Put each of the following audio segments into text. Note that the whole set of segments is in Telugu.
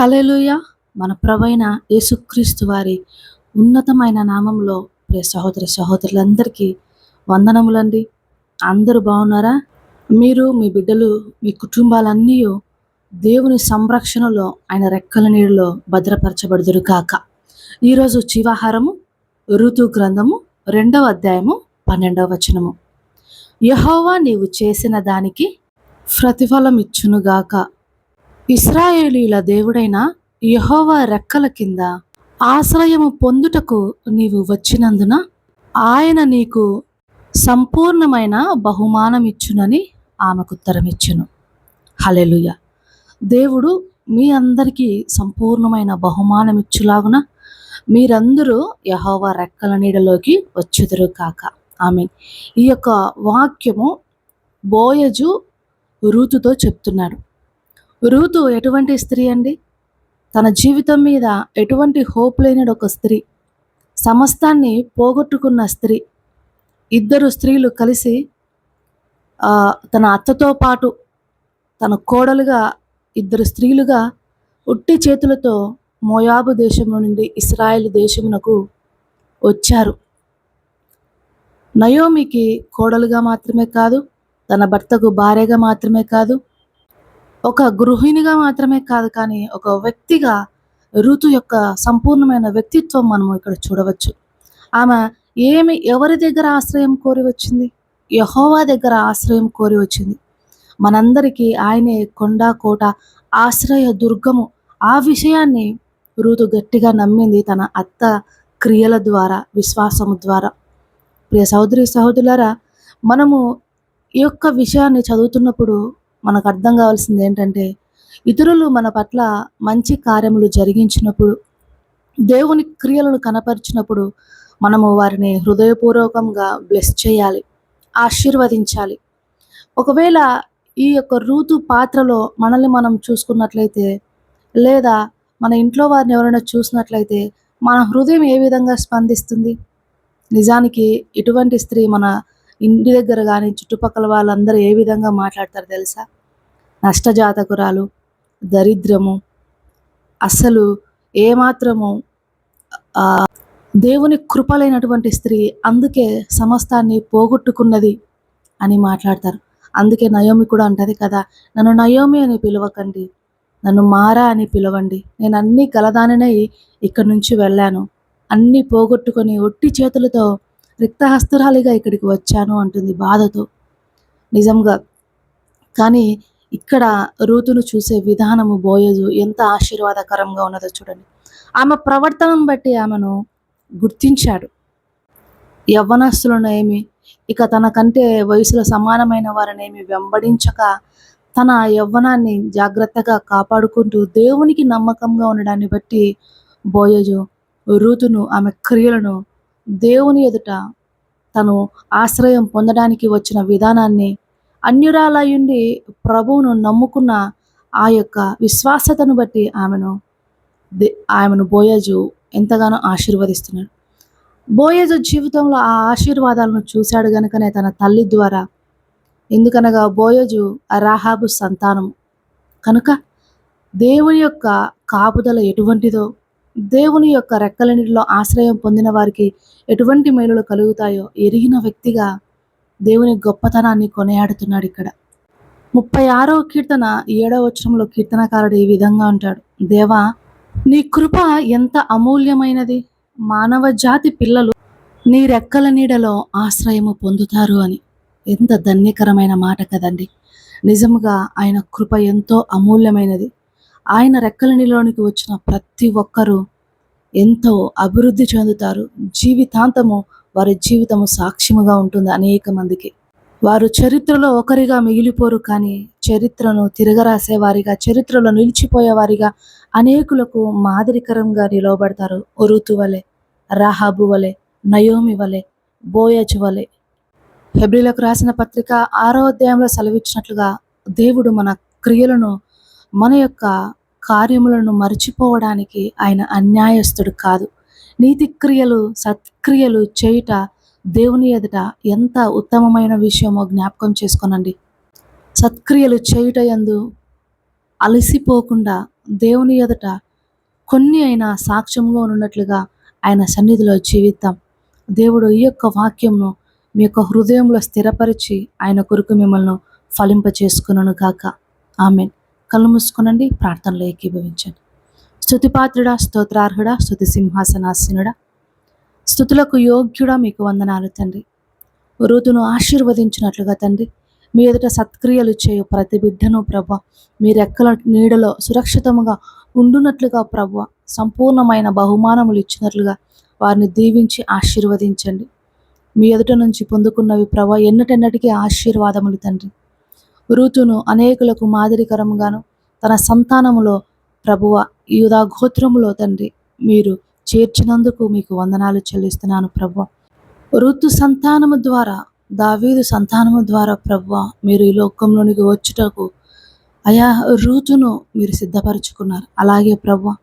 హల్లెలూయా. మన ప్రవైన యేసుక్రీస్తు వారి ఉన్నతమైన నామంలో ప్రియ సహోదరి సహోదరులందరికీ వందనములండి. అందరూ బాగున్నారా? మీరు మీ బిడ్డలు మీ కుటుంబాలన్నీ దేవుని సంరక్షణలో ఆయన రెక్కల నీళ్ళలో భద్రపరచబడుదురు కాక ఈరోజు చివాహారము ఋతు గ్రంథము రెండవ అధ్యాయము పన్నెండవ వచనము. యహోవా నీవు చేసిన దానికి ప్రతిఫలం ఇచ్చునుగాక ఇస్రాయేలీల దేవుడైన యహోవా రెక్కల కింద ఆశ్రయము పొందుటకు నీవు వచ్చినందున ఆయన నీకు సంపూర్ణమైన బహుమానమిచ్చునని ఆమెకు ఉత్తరమిచ్చును. హలెలుయ దేవుడు మీ అందరికీ సంపూర్ణమైన బహుమానం ఇచ్చులాగున మీరందరూ యహోవా రెక్కల నీడలోకి వచ్చుదురు కాక ఆమె ఈ యొక్క వాక్యము బోయజు రుతుతో చెప్తున్నాడు. రూతు ఎటువంటి స్త్రీ అండి? తన జీవితం మీద ఎటువంటి హోప్ లేని ఒక స్త్రీ. సమస్తాన్ని పోగొట్టుకున్న స్త్రీ. ఇద్దరు స్త్రీలు కలిసి తన అత్తతో పాటు తన కోడలుగా ఇద్దరు స్త్రీలుగా ఉట్టి చేతులతో మోయాబు దేశము నుండి ఇస్రాయేల్ దేశమునకు వచ్చారు. నయోమికి కోడలుగా మాత్రమే కాదు తన భర్తకు భార్యగా మాత్రమే కాదు ఒక గృహిణిగా మాత్రమే కాదు కానీ ఒక వ్యక్తిగా ఋతు యొక్క సంపూర్ణమైన వ్యక్తిత్వం మనము ఇక్కడ చూడవచ్చు. ఆమె ఏమి ఎవరి దగ్గర ఆశ్రయం కోరి వచ్చింది? యహోవా దగ్గర ఆశ్రయం కోరి వచ్చింది. మనందరికీ ఆయనే కొండ కోట ఆశ్రయ దుర్గము. ఆ విషయాన్ని ఋతు గట్టిగా నమ్మింది తన అత్త క్రియల ద్వారా విశ్వాసము ద్వారా. ప్రియ సహోదరి సహోదరులారా మనము ఈ యొక్క విషయాన్ని చదువుతున్నప్పుడు మనకు అర్థం కావాల్సింది ఏంటంటే ఇతరులు మన పట్ల మంచి కార్యములు జరిగించినప్పుడు దేవుని క్రియలను కనపరిచినప్పుడు మనము వారిని హృదయపూర్వకంగా బ్లెస్ చేయాలి ఆశీర్వదించాలి. ఒకవేళ ఈ యొక్క ఋతు పాత్రలో మనల్ని మనం చూసుకున్నట్లయితే లేదా మన ఇంట్లో వారిని ఎవరైనా చూసినట్లయితే మన హృదయం ఏ విధంగా స్పందిస్తుంది? నిజానికి ఇటువంటి స్త్రీ మన ఇంటి దగ్గర కానీ చుట్టుపక్కల వాళ్ళందరూ ఏ విధంగా మాట్లాడతారు తెలుసా? నష్టజాతకురాలు దరిద్రము అసలు ఏమాత్రము దేవుని కృపలైనటువంటి స్త్రీ అందుకే సమస్తాన్ని పోగొట్టుకున్నది అని మాట్లాడతారు. అందుకే నయోమి కూడా అంటది కదా నన్ను నయోమి అని పిలవకండి నన్ను మారా అని పిలవండి నేను అన్ని గలదానినై ఇక్కడి నుంచి వెళ్ళాను. అన్నీ పోగొట్టుకొని ఒట్టి చేతులతో రిక్తహస్తురాలిగా ఇక్కడికి వచ్చాను అంటుంది బాధతో. నిజంగా. కానీ ఇక్కడ రూతును చూసే విధానము బోయజు ఎంత ఆశీర్వాదకరంగా ఉన్నదో చూడండి. ఆమె ప్రవర్తనను బట్టి ఆమెను గుర్తించాడు. యవ్వనస్తులనేమి ఇక తనకంటే వయసులో సమానమైన వారినేమి వెంబడించక తన యవ్వనాన్ని జాగ్రత్తగా కాపాడుకుంటూ దేవునికి నమ్మకంగా ఉండడాన్ని బట్టి బోయజు రూతును ఆమె క్రియలను దేవుని ఎదుట తను ఆశ్రయం పొందడానికి వచ్చిన విధానాన్ని అన్యురాలయుండి ప్రభువును నమ్ముకున్న ఆ యొక్క విశ్వాసతను బట్టి ఆమెను దే- ఆమెను బోయజు ఎంతగానో ఆశీర్వదిస్తున్నాడు. బోయజు జీవితంలో ఆ ఆశీర్వాదాలను చూశాడు గనుకనే తన తల్లి ద్వారా ఎందుకనగా బోయజు రాహాబు సంతానం కనుక దేవుని యొక్క కాపుదల ఎటువంటిదో దేవుని యొక్క రెక్కల ఆశ్రయం పొందిన వారికి ఎటువంటి మేలులు కలుగుతాయో ఎరిగిన వ్యక్తిగా దేవుని గొప్పతనాన్ని కొనియాడుతున్నాడు ఇక్కడ. ముప్పై ఆరో కీర్తన ఏడవ వచనంలో కీర్తనకారుడు ఈ విధంగా అంటాడు. దేవా నీ కృప ఎంత అమూల్యమైనది. మానవ జాతి పిల్లలు నీ రెక్కల నీడలో ఆశ్రయము పొందుతారు అని. ఎంత ధన్యకరమైన మాట కదండి. నిజముగా ఆయన కృప ఎంతో అమూల్యమైనది. ఆయన రెక్కల నీళ్ళలోనికి వచ్చిన ప్రతి ఒక్కరూ ఎంతో అభివృద్ధి చెందుతారు. జీవితాంతము వారి జీవితము సాక్ష్యముగా ఉంటుంది అనేక మందికి. వారు చరిత్రలో ఒకరిగా మిగిలిపోరు కానీ చరిత్రను తిరగరాసేవారిగా చరిత్రలో నిలిచిపోయేవారిగా అనేకులకు మాదిరికరంగా నిలవబడతారు. ఒరుతు వలె రాహాబు వలె నయోమి వలె బోయజ్ వలె. హెబ్రిలకు రాసిన పత్రిక ఆరో అధ్యాయంలో సెలవిచ్చినట్లుగా దేవుడు మన క్రియలను మన యొక్క కార్యములను మర్చిపోవడానికి ఆయన అన్యాయస్తుడు కాదు. నీతి క్రియలు సత్క్రియలు చేయుట దేవుని ఎదుట ఎంత ఉత్తమమైన విషయమో జ్ఞాపకం చేసుకోనండి. సత్క్రియలు చేయుట యందు అలసిపోకుండా దేవుని ఎదుట కొన్ని అయినా సాక్ష్యంగా ఉన్నట్లుగా ఆయన సన్నిధిలో జీవిద్దాం. దేవుడు ఈ యొక్క వాక్యంను మీ యొక్క హృదయంలో స్థిరపరిచి ఆయన కొరకు మిమ్మల్ని ఫలింప చేసుకున్నాను కాక ఆమెన్. కళ్ళు మూసుకునండి ప్రార్థనలో ఏకీభవించండి. స్థుతిపాత్రుడా స్తోత్రార్హుడా స్థుతి సింహాసనాసీనుడా స్థుతులకు యోగ్యుడా మీకు వందనాలు తండ్రి. ఋతును ఆశీర్వదించినట్లుగా తండ్రి. మీ ఎదుట సత్క్రియలు చేయు ప్రతి బిడ్డను ప్రభ మీ రెక్కల నీడలో సురక్షితముగా ఉండునట్లుగా ప్రభ సంపూర్ణమైన బహుమానములు ఇచ్చినట్లుగా వారిని దీవించి ఆశీర్వదించండి. మీ ఎదుట నుంచి పొందుకున్నవి ప్రభ ఎన్నటెన్నటికీ ఆశీర్వాదములు తండ్రి. ఋతును అనేకులకు మాదిరికరముగాను తన సంతానములో ప్రభువ యూదా గోత్రములో తండ్రి మీరు చేర్చినందుకు మీకు వందనాలు చెల్లిస్తున్నాను ప్రభు ఋతు సంతానము ద్వారా దావీదు సంతానము ద్వారా ప్రభు మీరు ఈ లోకంలోనికి వచ్చుటకు అయా ఋతును మీరు సిద్ధపరచుకున్నారు. అలాగే ప్రభు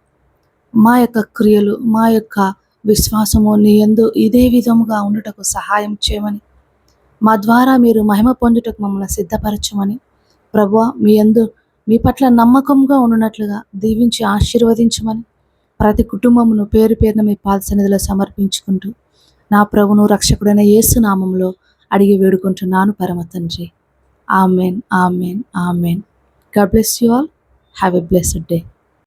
మా యొక్క క్రియలు మా యొక్క విశ్వాసము నీ ఎందు ఇదే విధముగా ఉండుటకు సహాయం చేయమని మా ద్వారా మీరు మహిమ పొందుటకు మమ్మల్ని సిద్ధపరచమని ప్రభు మీ యందు మీ పట్ల నమ్మకంగా ఉన్నట్లుగా దీవించి ఆశీర్వదించమని ప్రతి కుటుంబమును పేరు పేరున మీ పాదసన్నిధిలో సమర్పించుకుంటూ నా ప్రభును రక్షకుడైన యేసు నామంలో అడిగి వేడుకుంటున్నాను పరమ తండ్రి. Amen amen amen. God bless you all. Have a blessed day.